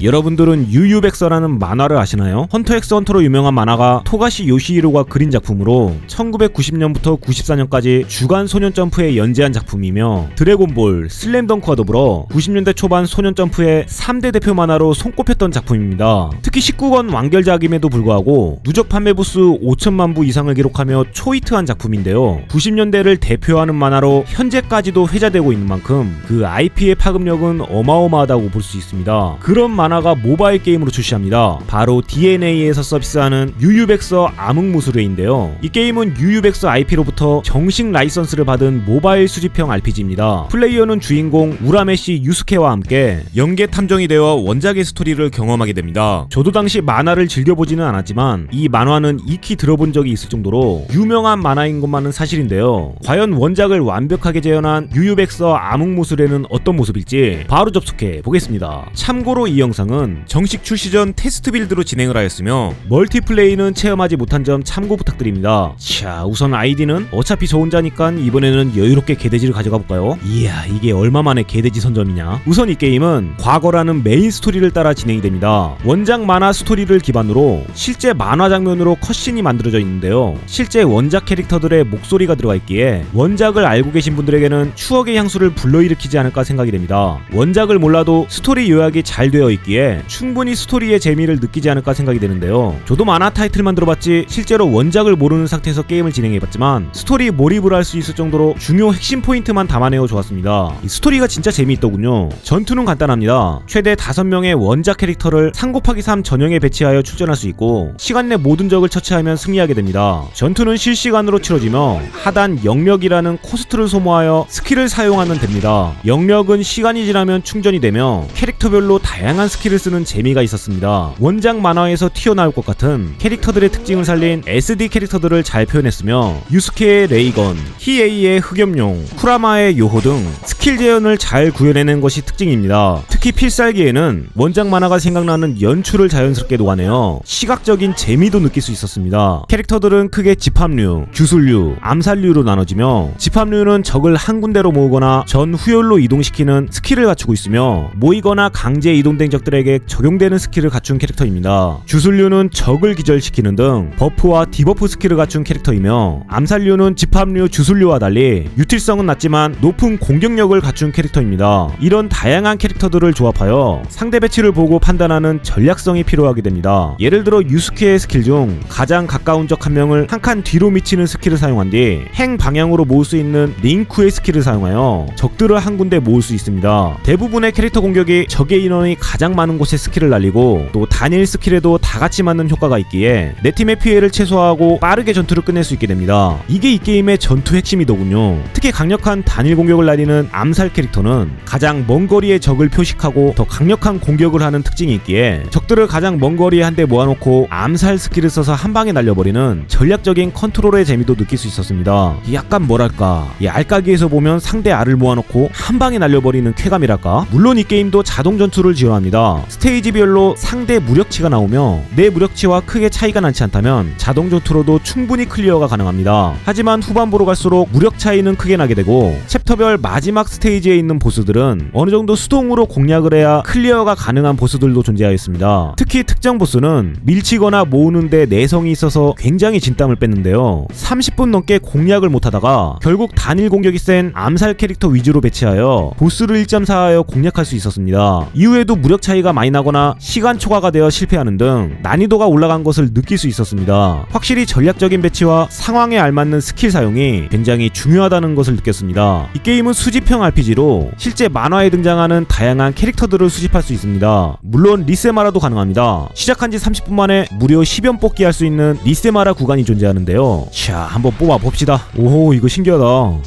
여러분들은 유유백서라는 만화를 아시나요? 헌터 엑스 헌터로 유명한 만화가 토가시 요시히로가 그린 작품으로 1990년부터 94년까지 주간 소년 점프에 연재한 작품이며 드래곤볼, 슬램덩크와 더불어 90년대 초반 소년 점프의 3대 대표 만화로 손꼽혔던 작품입니다. 특히 19권 완결작임에도 불구하고 누적 판매 부수 5천만 부 이상을 기록하며 초히트한 작품인데요. 90년대를 대표하는 만화로 현재까지도 회자되고 있는 만큼 그 IP의 파급력은 어마어마하다고 볼 수 있습니다. 그런 만화 가 모바일 게임으로 출시합니다. 바로 DNA에서 서비스하는 유유백서 암흑무술회인데요. 이 게임은 유유백서 IP로부터 정식 라이선스를 받은 모바일 수집형 RPG입니다. 플레이어는 주인공 우라메시 유스케와 함께 연계 탐정이 되어 원작의 스토리를 경험하게 됩니다. 저도 당시 만화를 즐겨보지는 않았지만 이 만화는 익히 들어본 적이 있을 정도로 유명한 만화인 것만은 사실인데요. 과연 원작을 완벽하게 재현한 유유백서 암흑무술회는 어떤 모습일지 바로 접속해 보겠습니다. 참고로 이 영상 은 정식 출시 전 테스트 빌드로 진행을 하였으며 멀티플레이는 체험하지 못한 점 참고 부탁드립니다. 자, 우선 아이디는 어차피 저 혼자니까 이번에는 여유롭게 개돼지를 가져가 볼까요? 이야, 이게 얼마 만에 개돼지 선점이냐? 우선 이 게임은 과거라는 메인 스토리를 따라 진행이 됩니다. 원작 만화 스토리를 기반으로 실제 만화 장면으로 컷신이 만들어져 있는데요. 실제 원작 캐릭터들의 목소리가 들어가 있기에 원작을 알고 계신 분들에게는 추억의 향수를 불러일으키지 않을까 생각이 됩니다. 원작을 몰라도 스토리 요약이 잘 되어 있기 에 충분히 스토리의 재미를 느끼지 않을까 생각이 되는데요. 저도 만화 타이틀만 들어봤지 실제로 원작을 모르는 상태에서 게임을 진행해봤지만 스토리 몰입을 할 수 있을 정도로 중요 핵심 포인트만 담아내어 좋았습니다. 이 스토리가 진짜 재미있더군요. 전투는 간단합니다. 최대 5명의 원작 캐릭터를 3 곱하기 3 전형에 배치하여 출전할 수 있고 시간 내 모든 적을 처치하면 승리하게 됩니다. 전투는 실시간으로 치러지며 하단 영력이라는 코스트를 소모하여 스킬을 사용하면 됩니다. 영력은 시간이 지나면 충전이 되며 캐릭터별로 다양한 스킬 을 쓰는 재미가 있었습니다. 원작 만화에서 튀어나올 것 같은 캐릭터들의 특징을 살린 SD 캐릭터들을 잘 표현했으며 유스케의 레이건, 히에이의 흑염룡, 쿠라마의 요호 등 스킬 재현을 잘 구현해낸 것이 특징입니다. 특히 필살기에는 원작 만화가 생각나는 연출을 자연스럽게 녹아내어 시각적인 재미도 느낄 수 있었습니다. 캐릭터들은 크게 집합류, 주술류, 암살류로 나눠지며 집합류는 적을 한 군데로 모으거나 전 후열로 이동시키는 스킬을 갖추고 있으며 모이거나 강제 이동된 적들 에게 적용되는 스킬을 갖춘 캐릭터입니다. 주술류는 적을 기절시키는 등 버프와 디버프 스킬을 갖춘 캐릭터이며 암살류는 집합류 주술류와 달리 유틸성은 낮지만 높은 공격력을 갖춘 캐릭터입니다. 이런 다양한 캐릭터들을 조합하여 상대 배치를 보고 판단하는 전략성이 필요하게 됩니다. 예를 들어 유스케의 스킬 중 가장 가까운 적 한 명을 한 칸 뒤로 미치는 스킬을 사용한 뒤 행 방향으로 모을 수 있는 링크의 스킬을 사용하여 적들을 한 군데 모을 수 있습니다. 대부분의 캐릭터 공격이 적의 인원이 가장 많은 곳에 스킬을 날리고 또 단일 스킬에도 다 같이 맞는 효과가 있기에 내 팀의 피해를 최소화하고 빠르게 전투를 끝낼 수 있게 됩니다. 이게 이 게임의 전투 핵심이더군요. 특히 강력한 단일 공격을 날리는 암살 캐릭터는 가장 먼 거리의 적을 표식하고 더 강력한 공격을 하는 특징이 있기에 적들을 가장 먼 거리에 한 대 모아놓고 암살 스킬을 써서 한 방에 날려버리는 전략적인 컨트롤의 재미도 느낄 수 있었습니다. 약간 뭐랄까 이 알까기에서 보면 상대 알을 모아놓고 한 방에 날려버리는 쾌감이랄까 물론 이 게임도 자동 전투를 지원합니다. 스테이지별로 상대 무력치가 나오며 내 무력치와 크게 차이가 나지 않다면 자동 전투로도 충분히 클리어가 가능합니다. 하지만 후반부로 갈수록 무력 차이는 크게 나게 되고 챕터별 마지막 스테이지에 있는 보스들은 어느 정도 수동으로 공략을 해야 클리어가 가능한 보스들도 존재하였습니다. 특히 특정 보스는 밀치거나 모으는데 내성이 있어서 굉장히 진땀을 뺐는데요. 30분 넘게 공략을 못하다가 결국 단일 공격이 센 암살 캐릭터 위주로 배치하여 보스를 1.4하여 공략할 수 있었습니다. 이후에도 무력 차이가 많이 나거나 시간 초과가 되어 실패하는 등 난이도가 올라간 것을 느낄 수 있었습니다. 확실히 전략적인 배치와 상황에 알맞는 스킬 사용이 굉장히 중요하다는 것을 느꼈습니다. 이 게임은 수집형 RPG로 실제 만화에 등장하는 다양한 캐릭터들을 수집할 수 있습니다. 물론 리세마라도 가능합니다. 시작한 지 30분 만에 무려 10연 뽑기 할 수 있는 리세마라 구간이 존재하는데요. 자, 한번 뽑아 봅시다. 오호, 이거 신기하다.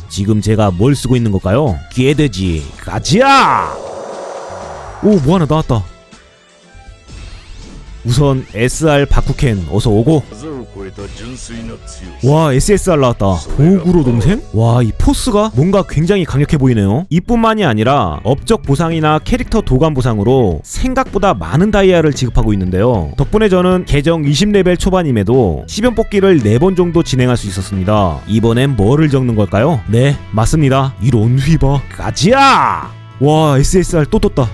지금 제가 뭘 쓰고 있는 걸까요? 개돼지, 가지야! 오 뭐 하나 나왔다. 우선 SR 바쿠켄 어서 오고. 와 SSR 나왔다. 보구로 동생? 와 이 포스가 뭔가 굉장히 강력해 보이네요. 이뿐만이 아니라 업적 보상이나 캐릭터 도감 보상으로 생각보다 많은 다이아를 지급하고 있는데요. 덕분에 저는 계정 20레벨 초반임에도 10연 뽑기를 4번 정도 진행할 수 있었습니다. 이번엔 뭐를 적는 걸까요? 네 맞습니다. 이런 휘바. 가지야! 와 SSR 또 떴다.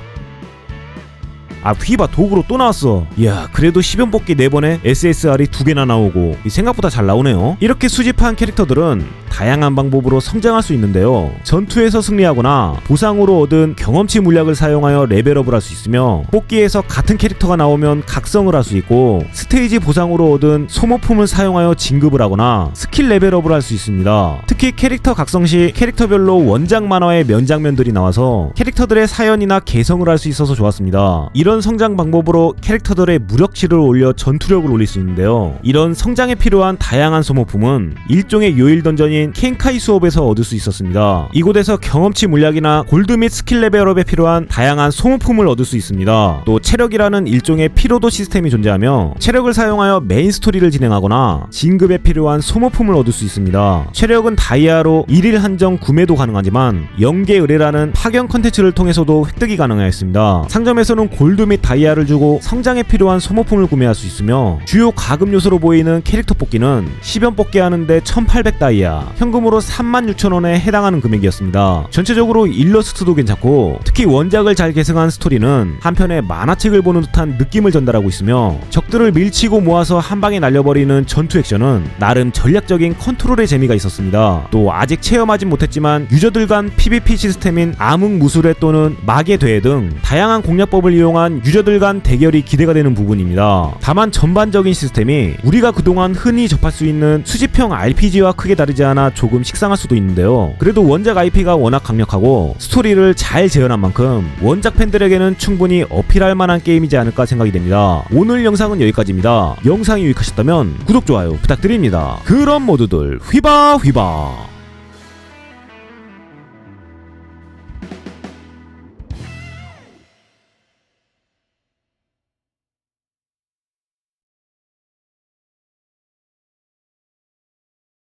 아 휘바 도구로 또 나왔어. 이야 그래도 10연 뽑기 4번에 SSR이 2개나 나오고 이 생각보다 잘 나오네요. 이렇게 수집한 캐릭터들은 다양한 방법으로 성장할 수 있는데요. 전투에서 승리하거나 보상으로 얻은 경험치 물약을 사용하여 레벨업을 할 수 있으며 뽑기에서 같은 캐릭터가 나오면 각성을 할 수 있고 스테이지 보상으로 얻은 소모품을 사용하여 진급을 하거나 스킬 레벨업을 할 수 있습니다. 특히 캐릭터 각성 시 캐릭터별로 원작 만화의 면장면들이 나와서 캐릭터들의 사연이나 개성을 할 수 있어서 좋았습니다. 이런 성장 방법으로 캐릭터들의 무력치를 올려 전투력을 올릴 수 있는데요. 이런 성장에 필요한 다양한 소모품은 일종의 요일 던전인 켄카이 수업에서 얻을 수 있었습니다. 이곳에서 경험치 물약이나 골드 및 스킬 레벨업에 필요한 다양한 소모품을 얻을 수 있습니다. 또 체력이라는 일종의 피로도 시스템이 존재하며 체력을 사용하여 메인 스토리를 진행하거나 진급에 필요한 소모품을 얻을 수 있습니다. 체력은 다이아로 1일 한정 구매도 가능하지만 영계 의뢰라는 파견 컨텐츠를 통해서도 획득이 가능하였습니다. 상점에서는 골드 및 다이아를 주고 성장에 필요한 소모품을 구매할 수 있으며 주요 가금 요소로 보이는 캐릭터 뽑기는 10연 뽑기 하는데 1800 다이아, 현금으로 36,000원에 해당하는 금액이었습니다. 전체적으로 일러스트도 괜찮고 특히 원작을 잘 계승한 스토리는 한편의 만화책을 보는 듯한 느낌을 전달하고 있으며 적들을 밀치고 모아서 한 방에 날려버리는 전투 액션은 나름 전략적인 컨트롤의 재미가 있었습니다. 또 아직 체험하진 못했지만 유저들 간 PVP 시스템인 암흑 무술회 또는 마계 대회 등 다양한 공략법을 이용 한 유저들 간 대결이 기대가 되는 부분입니다. 다만 전반적인 시스템이 우리가 그동안 흔히 접할 수 있는 수집형 RPG와 크게 다르지 않아 조금 식상할 수도 있는데요. 그래도 원작 IP가 워낙 강력하고 스토리를 잘 재현한 만큼 원작 팬들에게는 충분히 어필할 만한 게임이지 않을까 생각이 됩니다. 오늘 영상은 여기까지입니다. 영상이 유익하셨다면 구독, 좋아요 부탁드립니다. 그럼 모두들 휘바 휘바